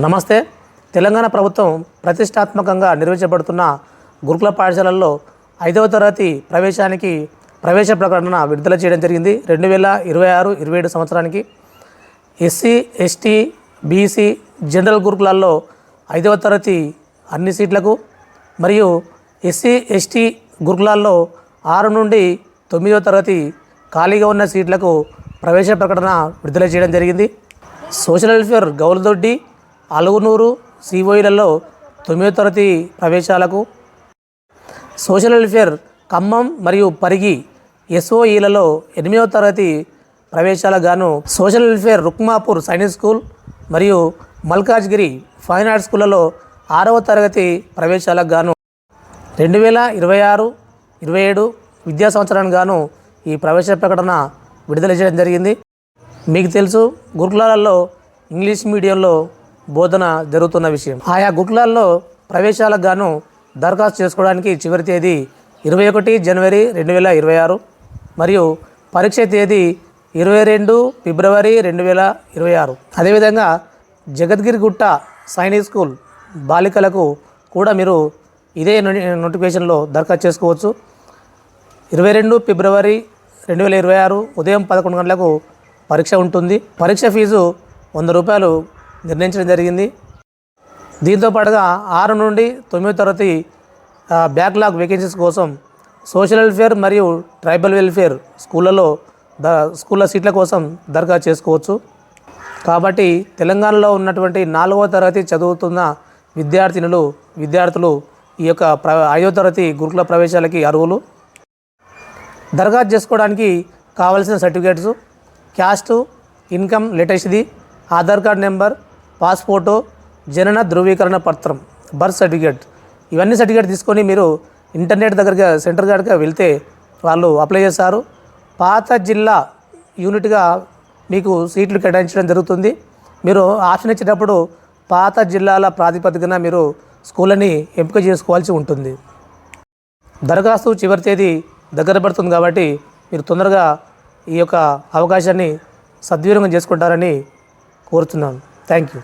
నమస్తే. తెలంగాణ ప్రభుత్వం ప్రతిష్టాత్మకంగా నిర్వహించబడుతున్న గురుకుల పాఠశాలల్లో ఐదవ తరగతి ప్రవేశానికి ప్రవేశ ప్రకటన విడుదల చేయడం జరిగింది. రెండు వేల ఇరవై ఆరు ఇరవై ఏడు సంవత్సరానికి ఎస్సీ ఎస్టీ బీసీ జనరల్ గురుకులాల్లో ఐదవ తరగతి అన్ని సీట్లకు మరియు ఎస్సీ ఎస్టీ గురుకులాల్లో ఆరు నుండి తొమ్మిదవ తరగతి ఖాళీగా ఉన్న సీట్లకు ప్రవేశ ప్రకటన విడుదల చేయడం జరిగింది. సోషల్ వెల్ఫేర్ గౌలదొడ్డి అలుగునూరు సిఓఈలలో తొమ్మిదవ తరగతి ప్రవేశాలకు సోషల్ వెల్ఫేర్ ఖమ్మం మరియు పరిగి ఎస్ఓఈలలో ఎనిమిదవ తరగతి ప్రవేశాలకు గాను social welfare Rukmapur Sainik school మరియు మల్కాజ్గిరి ఫైన్ ఆర్ట్స్ స్కూళ్ళలో ఆరవ తరగతి ప్రవేశాలకు గాను రెండు వేల ఇరవై ఆరు ఇరవై ఏడు విద్యా సంవత్సరానికి గాను ఈ ప్రవేశ ప్రకటన విడుదల చేయడం జరిగింది. మీకు తెలుసు గురుకులాలలో ఇంగ్లీష్ మీడియంలో బోధన జరుగుతున్న విషయం. ఆయా గుట్లాల్లో ప్రవేశాలకు గాను దరఖాస్తు చేసుకోవడానికి చివరి తేదీ ఇరవై ఒకటి జనవరి రెండు వేల ఇరవై ఆరు మరియు పరీక్ష తేదీ ఇరవై రెండు ఫిబ్రవరి రెండు వేల ఇరవై ఆరు. అదేవిధంగా జగద్గిరిగుట్ట సైనిక్ స్కూల్ బాలికలకు కూడా మీరు ఇదే నోటిఫికేషన్లో దరఖాస్తు చేసుకోవచ్చు. ఇరవై రెండు ఫిబ్రవరి రెండు వేల ఇరవై ఆరు ఉదయం పదకొండు గంటలకు పరీక్ష ఉంటుంది. పరీక్ష ఫీజు వంద రూపాయలు నిర్ణయించడం జరిగింది. దీంతో పాటుగా ఆరు నుండి తొమ్మిదో తరగతి బ్యాక్లాగ్ వేకెన్సీస్ కోసం సోషల్ వెల్ఫేర్ మరియు ట్రైబల్ వెల్ఫేర్ స్కూళ్ళలో ద స్కూళ్ళ సీట్ల కోసం దరఖాస్తు చేసుకోవచ్చు. కాబట్టి తెలంగాణలో ఉన్నటువంటి నాలుగవ తరగతి చదువుతున్న విద్యార్థినులు విద్యార్థులు ఈ యొక్క ప్ర ఐదో తరగతి గురుకుల ప్రవేశాలకి అర్హులు. దరఖాస్తు చేసుకోవడానికి కావలసిన సర్టిఫికేట్స్ క్యాస్ట్ ఇన్కమ్ లేటెస్ట్ది ఆధార్ కార్డ్ నెంబర్ పాస్పోర్టు జనన ధృవీకరణ పత్రం బర్త్ సర్టిఫికేట్. ఇవన్నీ సర్టిఫికేట్ తీసుకొని మీరు ఇంటర్నెట్ దగ్గరగా సెంటర్ కాడికి వెళ్తే వాళ్ళు అప్లై చేస్తారు. పాత జిల్లా యూనిట్గా మీకు సీట్లు కేటాయించడం జరుగుతుంది. మీరు ఆప్షన్ ఇచ్చేటప్పుడు పాత జిల్లాల ప్రాతిపదికన మీరు స్కూళ్ళని ఎంపిక చేసుకోవాల్సి ఉంటుంది. దరఖాస్తు చివరి తేదీ దగ్గర పడుతుంది కాబట్టి మీరు తొందరగా ఈ యొక్క అవకాశాన్ని సద్వినియోగం చేసుకుంటారని కోరుతున్నాను. Thank you.